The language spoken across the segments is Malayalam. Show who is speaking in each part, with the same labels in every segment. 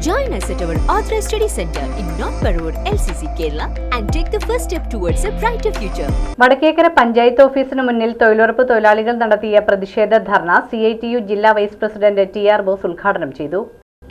Speaker 1: Join us at our Authorized Study Center in North Parur, LCC, Kerala and take the first step towards a brighter future.
Speaker 2: Vadakkekara panchayat ഓഫീസിന് മുന്നിൽ തൊഴിലുറപ്പ് തൊഴിലാളികൾ നടത്തിയ പ്രതിഷേധ ധർണ സി ഐ ടി യു ജില്ലാ vice president T R Bose ഉദ്ഘാടനം ചെയ്തു.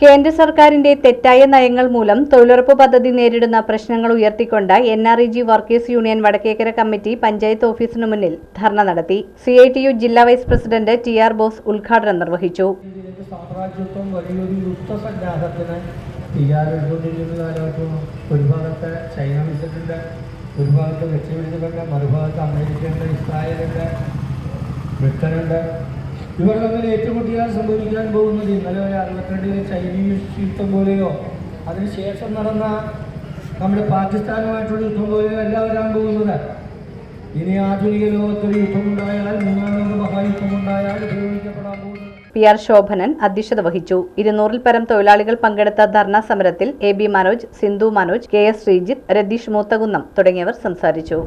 Speaker 2: കേന്ദ്ര സർക്കാരിന്റെ തെറ്റായ നയങ്ങൾ മൂലം തൊഴിലുറപ്പ് പദ്ധതി നേരിടുന്ന പ്രശ്നങ്ങൾ ഉയർത്തിക്കൊണ്ട് N R E G workers union Vadakkekara committee panchayat ഓഫീസിനു മുന്നിൽ ധർണ നടത്തി. സി ഐ ടി യു ജില്ലാ vice president T R Bose ഉദ്ഘാടനം നിർവഹിച്ചു.
Speaker 3: സാമ്രാജ്യത്വം വലിയൊരു യുദ്ധസന്നാഹത്തിന് തയ്യാറെടുത്തുകൊണ്ടിരിക്കുന്ന കാലഘട്ടവും ഒരു ഭാഗത്ത് ചൈന മിസൈലുണ്ട് ഒരു ഭാഗത്ത് വെച്ചുപിടിച്ചിട്ടുണ്ട് മറുഭാഗത്ത് അമേരിക്കയുണ്ട് ഇസ്രായേലുണ്ട് ബ്രിട്ടനുണ്ട്. ഇവർ തമ്മിൽ ഏറ്റുമുട്ടിയാൽ സംഭവിക്കാൻ പോകുന്നത് ഇന്നലെ ഒരു അറുപത്തിരണ്ടിലെ ചൈനീസ് യുദ്ധം പോലെയോ അതിനുശേഷം നടന്ന നമ്മുടെ പാകിസ്ഥാനുമായിട്ടുള്ള യുദ്ധം പോലെയോ അല്ല വരാൻ പോകുന്നത്. ഇനി ആധുനിക ലോകത്തൊരു യുദ്ധമുണ്ടായാൽ മൂന്നാം ലോക മഹായുദ്ധമുണ്ടായാൽ ഉപയോഗിക്കപ്പെടാൻ പോകുന്നത്
Speaker 2: പി ആർ ശോഭനൻ അധ്യക്ഷത വഹിച്ചു. ഇരുന്നൂറിൽ പരം തൊഴിലാളികൾ പങ്കെടുത്ത ധർണാ സമരത്തിൽ A B Manoj Sindhu Manoj K S Sreejith Ratheesh Moothakunnam തുടങ്ങിയവർ സംസാരിച്ചു.